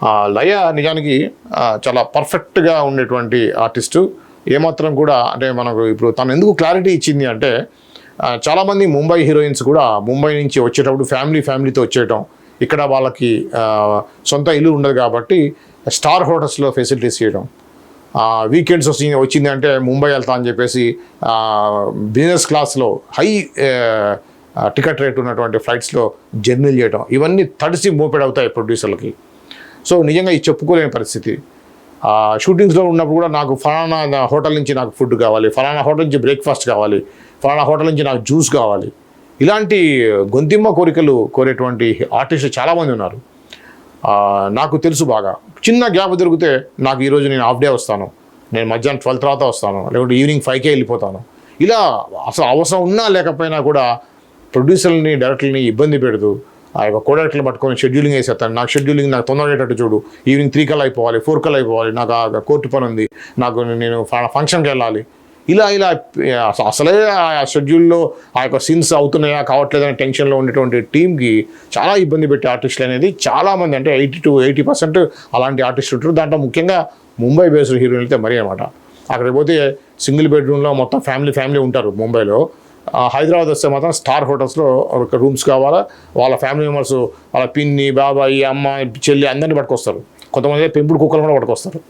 ఆ, లయ నిజానికి చాలా పర్ఫెక్ట్గా ఉండేటువంటి ఆర్టిస్టు. ఏమాత్రం కూడా అంటే మనకు ఇప్పుడు తను ఎందుకు క్లారిటీ ఇచ్చింది అంటే చాలామంది ముంబై హీరోయిన్స్ కూడా ముంబై నుంచి వచ్చేటప్పుడు ఫ్యామిలీ ఫ్యామిలీతో వచ్చేయటం. ఇక్కడ వాళ్ళకి సొంత ఇల్లు ఉండదు కాబట్టి స్టార్ హోటల్స్లో ఫెసిలిటీస్ చేయడం వీకెండ్స్ వచ్చి వచ్చింది అంటే ముంబై వెళ్తా అని చెప్పేసి బిజినెస్ క్లాస్లో హై టికెట్ రేట్ ఉన్నటువంటి ఫ్లైట్స్లో జర్నీలు చేయడం ఇవన్నీ తడిసి మోపెడవుతాయి ప్రొడ్యూసర్లకి. సో నిజంగా ఇది చెప్పుకోలేని పరిస్థితి. ఆ, షూటింగ్స్లో ఉన్నప్పుడు కూడా నాకు ఫలానా హోటల్ నుంచి నాకు ఫుడ్ కావాలి ఫలానా హోటల్ నుంచి బ్రేక్ఫాస్ట్ కావాలి ఫలానా హోటల్ నుంచి నాకు జ్యూస్ కావాలి. ఇలాంటి గొంతిమ్మ కోరికలు కోరేటువంటి ఆర్టిస్టులు చాలామంది ఉన్నారు. నాకు తెలుసు బాగా. చిన్న గ్యాప్ దొరికితే నాకు ఈరోజు నేను హాఫ్ డే వస్తాను. నేను మధ్యాహ్నం ట్వెల్వ్ తర్వాత వస్తాను. లేకుంటే ఈవినింగ్ ఫైవ్కే వెళ్ళిపోతాను. ఇలా అసలు అవసరం ఉన్నా లేకపోయినా కూడా ప్రొడ్యూసర్ని డైరెక్టర్ని ఇబ్బంది పెడుతూ ఆ యొక్క కోడట్లు పట్టుకొని షెడ్యూలింగ్ వేసేస్తాను నాకు షెడ్యూలింగ్ నాకు తొందరగేటట్టు చూడు. ఈవినింగ్ త్రీ కల్లా అయిపోవాలి ఫోర్ కల్లా అయిపోవాలి. నాకు ఆ కోర్టు పని ఉంది. నాకు నేను ఫ- ఫంక్షన్కి వెళ్ళాలి. ఇలా ఇలా అసలే ఆ షెడ్యూల్లో ఆ యొక్క సీన్స్ అవుతున్నాయా కావట్లేదనే టెన్షన్లో ఉండేటువంటి టీంకి చాలా ఇబ్బంది పెట్టే ఆర్టిస్టులు అనేది చాలామంది అంటే ఎయిటీ టు ఎయిటీ పర్సెంట్ అలాంటి ఆర్టిస్టులు ఉంటారు. దాంట్లో ముఖ్యంగా ముంబై బేస్డ్ హీరోయిన్ అయితే మరీ అనమాట అక్కడికి పోతే సింగిల్ బెడ్రూమ్లో మొత్తం ఫ్యామిలీ ఫ్యామిలీ ఉంటారు ముంబైలో హైదరాబాద్ వస్తే మాత్రం స్టార్ హోటల్స్లో ఒక రూమ్స్ కావాలా వాళ్ళ ఫ్యామిలీ మెంబర్స్ వాళ్ళ పిన్ని బాబాయి అమ్మ చెల్లి అందరిని పట్టుకొస్తారు. కొంతమంది అయితే పెంపుడు కుక్కలు కూడా పట్టుకొస్తారు.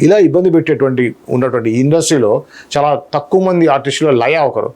ఇలా ఇబ్బంది పెట్టేటువంటి ఉన్నటువంటి ఇండస్ట్రీలో చాలా తక్కువ మంది ఆర్టిస్టులు లయ ఒకరు.